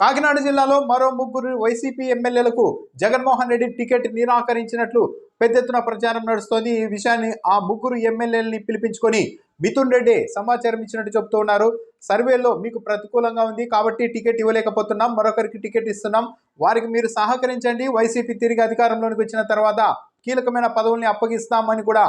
కాకినాడ జిల్లాలో మరో ముగ్గురు వైసీపీ ఎమ్మెల్యేలకు జగన్మోహన్ రెడ్డి టికెట్ నిరాకరించినట్లు పెద్ద ఎత్తున ప్రచారం నడుస్తోంది. ఈ విషయాన్ని ఆ ముగ్గురు ఎమ్మెల్యేలని పిలిపించుకొని మిథున్ రెడ్డి సమాచారం ఇచ్చినట్టు చెబుతూ ఉన్నారు. సర్వేలో మీకు ప్రతికూలంగా ఉంది కాబట్టి టికెట్ ఇవ్వలేకపోతున్నాం. మరొకరికి టికెట్ ఇస్తున్నాం. వారికి మీరు సహకరించండి. వైసీపీ తిరిగి అధికారంలోనికి వచ్చిన తర్వాత కీలకమైన పదవుల్ని అప్పగిస్తామని కూడా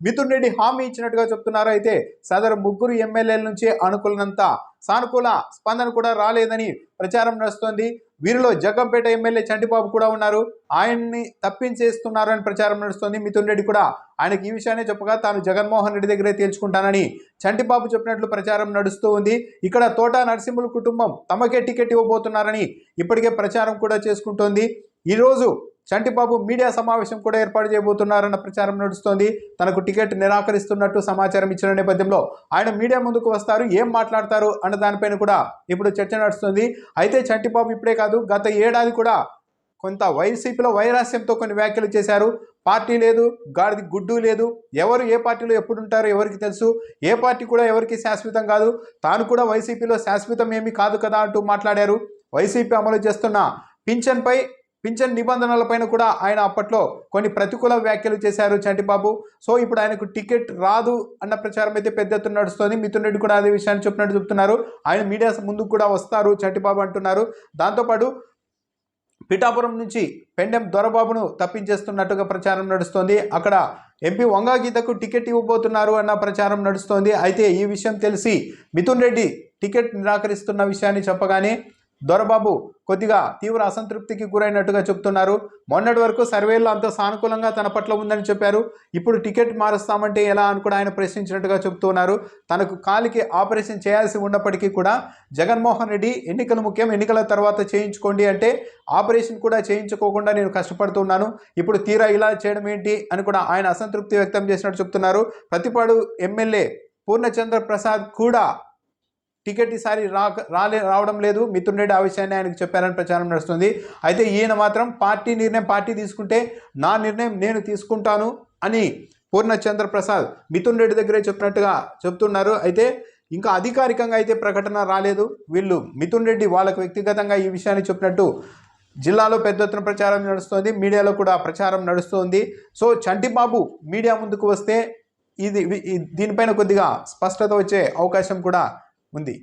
మిథున్ రెడ్డి హామీ ఇచ్చినట్టుగా చెప్తున్నారు. అయితే సదరు ముగ్గురు ఎమ్మెల్యేల నుంచి అనుకూలనంత సానుకూల స్పందన కూడా రాలేదని ప్రచారం నడుస్తోంది. వీరిలో జగ్గంపేట ఎమ్మెల్యే చంటిబాబు కూడా ఉన్నారు. ఆయన్ని తప్పించేస్తున్నారని ప్రచారం నడుస్తోంది. మిథున్ రెడ్డి కూడా ఆయనకి ఈ విషయాన్ని చెప్పగా తాను జగన్మోహన్ రెడ్డి దగ్గరే తేల్చుకుంటానని చంటిబాబు చెప్పినట్లు ప్రచారం నడుస్తూ ఉంది. ఇక్కడ తోట నరసింహుల కుటుంబం తమకే టికెట్ ఇవ్వబోతున్నారని ఇప్పటికే ప్రచారం కూడా చేసుకుంటోంది. ఈరోజు చంటిబాబు మీడియా సమావేశం కూడా ఏర్పాటు చేయబోతున్నారన్న ప్రచారం నడుస్తోంది. తనకు టికెట్ నిరాకరిస్తున్నట్టు సమాచారం ఇచ్చిన నేపథ్యంలో ఆయన మీడియా ముందుకు వస్తారు ఏం మాట్లాడతారు అన్న దానిపైన కూడా ఇప్పుడు చర్చ నడుస్తుంది. అయితే చంటిబాబు ఇప్పుడే కాదు గత ఏడాది కూడా కొంత వైసీపీలో వైరాస్యంతో కొన్ని వ్యాఖ్యలు చేశారు. పార్టీ లేదు గాడిది గుడ్డు లేదు ఎవరు ఏ పార్టీలో ఎప్పుడు ఉంటారో ఎవరికి తెలుసు ఏ పార్టీ కూడా ఎవరికి శాశ్వతం కాదు తాను కూడా వైసీపీలో శాశ్వతం ఏమీ కాదు కదా అంటూ మాట్లాడారు. వైసీపీ అమలు చేస్తున్న పింఛన్పై పింఛన్ నిబంధనలపైన కూడా ఆయన అప్పట్లో కొన్ని ప్రతికూల వ్యాఖ్యలు చేశారు చంటిబాబు. సో ఇప్పుడు ఆయనకు టికెట్ రాదు అన్న ప్రచారం అయితే పెద్ద ఎత్తున నడుస్తుంది. మిథున్ రెడ్డి కూడా అదే విషయాన్ని చెప్పినట్టు చెప్తున్నారు. ఆయన మీడియా ముందుకు కూడా వస్తారు చంటిబాబు అంటున్నారు. దాంతోపాటు పిఠాపురం నుంచి పెండెం దొరబాబును తప్పించేస్తున్నట్టుగా ప్రచారం నడుస్తోంది. అక్కడ ఎంపీ వంగా గీతకు టికెట్ ఇవ్వబోతున్నారు అన్న ప్రచారం నడుస్తోంది. అయితే ఈ విషయం తెలిసి మిథున్ రెడ్డి టికెట్ నిరాకరిస్తున్న విషయాన్ని చెప్పగానే దొరబాబు కొద్దిగా తీవ్ర అసంతృప్తికి గురైనట్టుగా చెప్తున్నారు. మొన్నటి వరకు సర్వేలో అంత సానుకూలంగా తన పట్ల ఉందని చెప్పారు. ఇప్పుడు టికెట్ మారుస్తామంటే ఎలా అని కూడా ఆయన ప్రశ్నించినట్టుగా చెప్తున్నారు. తనకు కాలికి ఆపరేషన్ చేయాల్సి ఉన్నప్పటికీ కూడా జగన్మోహన్ రెడ్డి ఎన్నికలు ముఖ్యం ఎన్నికల తర్వాత చేయించుకోండి అంటే ఆపరేషన్ కూడా చేయించుకోకుండా నేను కష్టపడుతున్నాను. ఇప్పుడు తీరా ఇలా చేయడం ఏంటి అని కూడా ఆయన అసంతృప్తి వ్యక్తం చేసినట్టు చెప్తున్నారు. ప్రతిపాడు ఎమ్మెల్యే పూర్ణచంద్ర ప్రసాద్ కూడా టికెట్ ఈసారి రాక రాలే రావడం లేదు. మిథున్ రెడ్డి ఆ విషయాన్ని ఆయనకు చెప్పారని ప్రచారం నడుస్తుంది. అయితే ఈయన మాత్రం పార్టీ నిర్ణయం పార్టీ తీసుకుంటే నా నిర్ణయం నేను తీసుకుంటాను అని పూర్ణచంద్ర ప్రసాద్ మిథున్ రెడ్డి దగ్గరే చెప్పినట్టుగా చెప్తున్నారు. అయితే ఇంకా అధికారికంగా అయితే ప్రకటన రాలేదు. వీళ్ళు మిథున్ రెడ్డి వాళ్ళకు వ్యక్తిగతంగా ఈ విషయాన్ని చెప్పినట్టు జిల్లాలో పెద్ద ఎత్తున ప్రచారం నడుస్తుంది. మీడియాలో కూడా ప్రచారం నడుస్తుంది. సో చంటిబాబు మీడియా ముందుకు వస్తే ఇది- దీనిపైన కొద్దిగా స్పష్టత వచ్చే అవకాశం కూడా ఉంది.